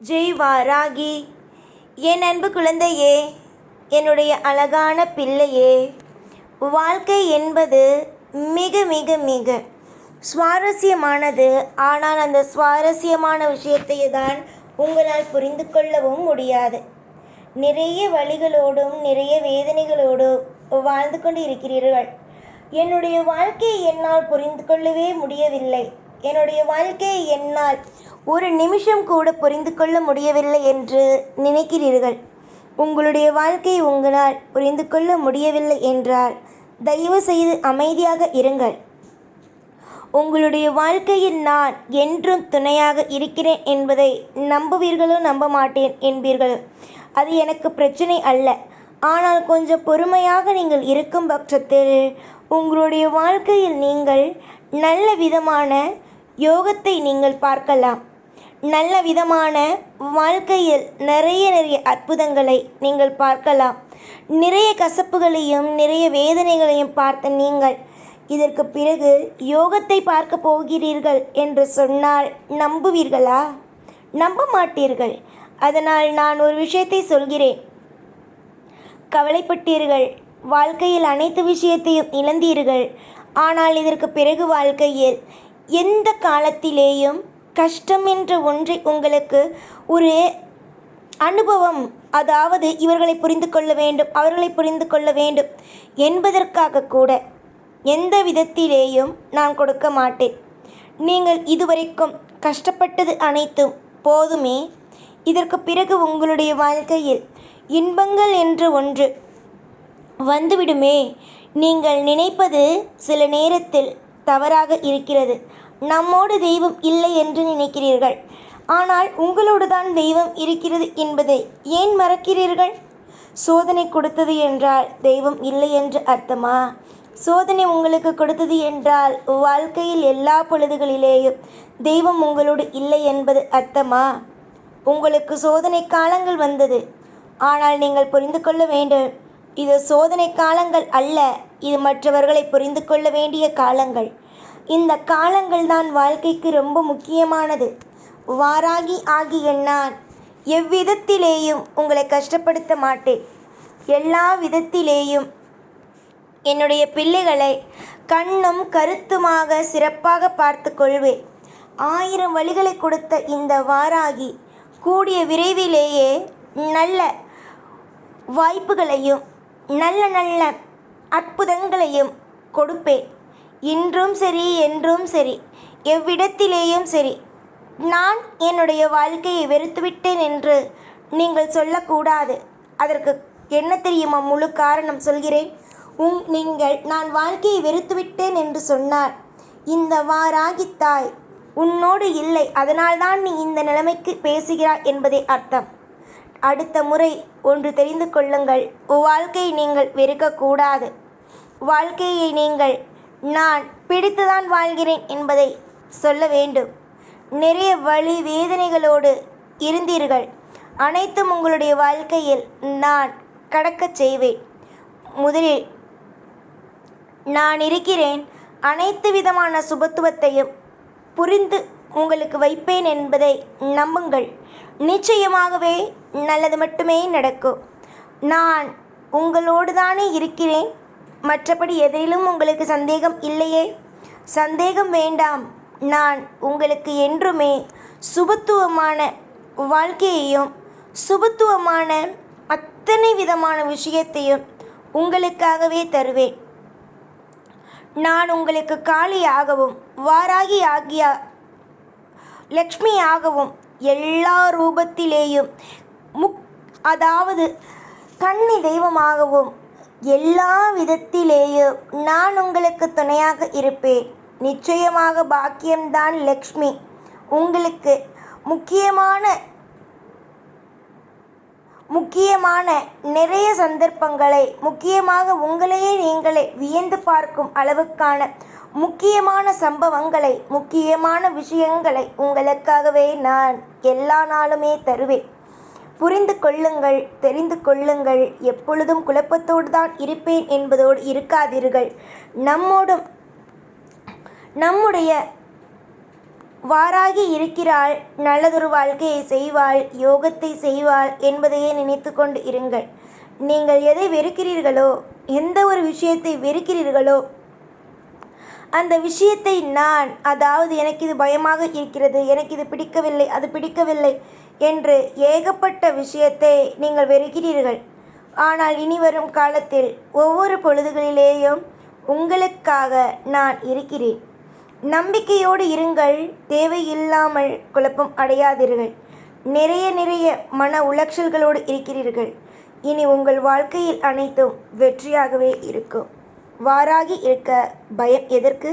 ஜெய் வாராகி என் அன்பு குழந்தையே என்னுடைய அழகான பிள்ளையே வாழ்க்கை என்பது மிக மிக மிக சுவாரஸ்யமானது. ஆனால் அந்த சுவாரஸ்யமான விஷயத்தை தான் உங்களால் புரிந்து கொள்ளவும் முடியாது. நிறைய வழிகளோடும் நிறைய வேதனைகளோடும் வாழ்ந்து கொண்டு இருக்கிறீர்கள் என்னுடைய வாழ்க்கையை என்னால் புரிந்து கொள்ளவே முடியவில்லை. என்னுடைய வாழ்க்கையை என்னால் ஒரு நிமிஷம் கூட புரிந்து கொள்ள முடியவில்லை என்று நினைக்கிறீர்கள். உங்களுடைய வாழ்க்கையை உங்களால் புரிந்து கொள்ள முடியவில்லை என்றால் தயவு செய்து அமைதியாக இருங்கள். உங்களுடைய வாழ்க்கையில் நான் என்றும் துணையாக இருக்கிறேன் என்பதை நம்புவீர்களோ நம்ப மாட்டேன் என்பீர்களோ? அது எனக்கு பிரச்சனை அல்ல. ஆனால் கொஞ்சம் பொறுமையாக நீங்கள் இருக்கும் பட்சத்தில் உங்களுடைய வாழ்க்கையில் நீங்கள் நல்ல விதமான யோகத்தை நீங்கள் பார்க்கலாம். நல்ல விதமான வாழ்க்கையில் நிறைய நிறைய அற்புதங்களை நீங்கள் பார்க்கலாம். நிறைய கசப்புகளையும் நிறைய வேதனைகளையும் பார்த்த நீங்கள் இதற்கு பிறகு யோகத்தை பார்க்க போகிறீர்கள் என்று சொன்னால் நம்புவீர்களா? நம்ப மாட்டீர்கள். அதனால் நான் ஒரு விஷயத்தை சொல்கிறேன். கவலைப்பட்டீர்கள். வாழ்க்கையில் அனைத்து விஷயத்தையும் இழந்தீர்கள். ஆனால் இதற்கு பிறகு வாழ்க்கையில் எந்த காலத்திலேயும் கஷ்டம் என்ற ஒன்றை உங்களுக்கு ஒரு அனுபவம் அதாவது இவர்களை புரிந்து கொள்ள வேண்டும் அவர்களை புரிந்து கொள்ள வேண்டும் என்பதற்காக கூட எந்த விதத்திலேயும் நான் கொடுக்க மாட்டேன். நீங்கள் இதுவரைக்கும் கஷ்டப்பட்டது அனைத்தும் போதுமே. இதற்கு பிறகு உங்களுடைய வாழ்க்கையில் இன்பங்கள் என்று ஒன்று வந்துவிடுமே. நீங்கள் நினைப்பது சில நேரத்தில் தவறாக இருக்கிறது. நம்மோடு தெய்வம் இல்லை என்று நினைக்கிறீர்கள். ஆனால் உங்களோடு தான் தெய்வம் இருக்கிறது என்பதை ஏன் மறக்கிறீர்கள்? சோதனை கொடுத்தது என்றால் தெய்வம் இல்லை என்று அர்த்தமா? சோதனை உங்களுக்கு கொடுத்தது என்றால் வாழ்க்கையில் எல்லா பொழுதுகளிலேயும் தெய்வம் உங்களோடு இல்லை என்பது அர்த்தமா? உங்களுக்கு சோதனை காலங்கள் வந்தது. ஆனால் நீங்கள் புரிந்து கொள்ள வேண்டும் இது சோதனை காலங்கள் அல்ல. இது மற்றவர்களை புரிந்து கொள்ள வேண்டிய காலங்கள். இந்த காலங்கள் தான் வாழ்க்கைக்கு ரொம்ப முக்கியமானது. வாராகி ஆகிய நான் எவ்விதத்திலேயும் உங்களை கஷ்டப்படுத்த மாட்டேன். எல்லா விதத்திலேயும். என்னுடைய பிள்ளைகளை கண்ணும் கருத்துமாக சிறப்பாக பார்த்து கொள்வேன். ஆயிரம் வழிகளை கொடுத்த இந்த வாராகி கூடிய விரைவிலேயே நல்ல வாய்ப்புகளையும் நல்ல நல்ல அற்புதங்களையும் கொடுப்பேன் இன்றும் சரி என்றும் சரி எவ்விடத்திலேயும் சரி. நான் என்னுடைய வாழ்க்கையை வெறுத்துவிட்டேன் என்று நீங்கள் சொல்லக்கூடாது. அதற்கு என்ன தெரியுமா முழு காரணம் சொல்கிறேன். உங் நீங்கள் நான் வாழ்க்கையை வெறுத்துவிட்டேன் என்று சொன்னார். இந்த வாராகி தாய் உன்னோடு இல்லை அதனால்தான் நீ இந்த நிலைமைக்கு பேசுகிறாய் என்பதே அர்த்தம். அடுத்த முறை ஒன்று தெரிந்து கொள்ளுங்கள். வாழ்க்கையை நீங்கள் வெறுக்கக்கூடாது. வாழ்க்கையை நீங்கள் நான் பிடித்துதான் வாழ்கிறேன் என்பதை சொல்ல வேண்டும். நிறைய வழி வேதனைகளோடு இருந்தீர்கள். அனைத்தும் உங்களுடைய வாழ்க்கையில் நான் கடக்கச் செய்வேன். முதலில் நான் இருக்கிறேன். அனைத்து விதமான சுபத்துவத்தையும் புரிந்து உங்களுக்கு வைப்பேன் என்பதை நம்புங்கள். நிச்சயமாகவே நல்லது மட்டுமே நடக்கும். நான் உங்களோடு தானே இருக்கிறேன். மற்றபடி எதிலும் உங்களுக்கு சந்தேகம் இல்லையே? சந்தேகம் வேண்டாம். நான் உங்களுக்கு என்றுமே சுபத்துவமான வாழ்க்கையையும் சுபத்துவமான அத்தனை விதமான விஷயத்தையும் உங்களுக்காகவே தருவேன். நான் உங்களுக்கு காளியாகவும் வாராகி ஆகிய லக்ஷ்மியாகவும் எல்லா ரூபத்திலேயும் முக் அதாவது கன்னி தெய்வமாகவும் எல்லா விதத்திலேயும் நான் உங்களுக்கு துணையாக இருப்பேன். நிச்சயமாக பாக்கியம்தான் லக்ஷ்மி. உங்களுக்கு முக்கியமான முக்கியமான நிறைய சந்தர்ப்பங்களை முக்கியமாக உங்களையே நீங்களே வியந்து பார்க்கும் அளவுக்கான முக்கியமான சம்பவங்களை முக்கியமான விஷயங்களை உங்களுக்காகவே நான் எல்லா நாளுமே தருவேன். புரிந்து கொள்ளுங்கள் தெரிந்து கொள்ளுங்கள். எப்பொழுதும் குழப்பத்தோடு தான் இருப்பேன் என்பதோடு இருக்காதீர்கள். நம்மோடும் நம்முடைய வாராகி இருக்கிறாள் நல்லதொரு வாழ்க்கையை செய்வாள் யோகத்தை செய்வாள் என்பதையே நினைத்து கொண்டு இருங்கள். நீங்கள் எதை வெறுக்கிறீர்களோ எந்த ஒரு விஷயத்தை வெறுக்கிறீர்களோ அந்த விஷயத்தை நான் அதாவது எனக்கு இது பயமாக இருக்கிறது எனக்கு இது பிடிக்கவில்லை அது பிடிக்கவில்லை என்று ஏகப்பட்ட விஷயத்தை நீங்கள் வெறுக்கிறீர்கள். ஆனால் இனி வரும் காலத்தில் ஒவ்வொரு பொழுதுகளிலேயும் உங்களுக்காக நான் இருக்கிறேன். நம்பிக்கையோடு இருங்கள் தேவையில்லாமல் குழப்பம் அடையாதீர்கள். நிறைய நிறைய மன உளைச்சல்களோடு இருக்கிறீர்கள். இனி உங்கள் வாழ்க்கையில் அனைத்தும் வெற்றியாகவே இருக்கும். வாராகி இருக்க பயம் எதற்கு?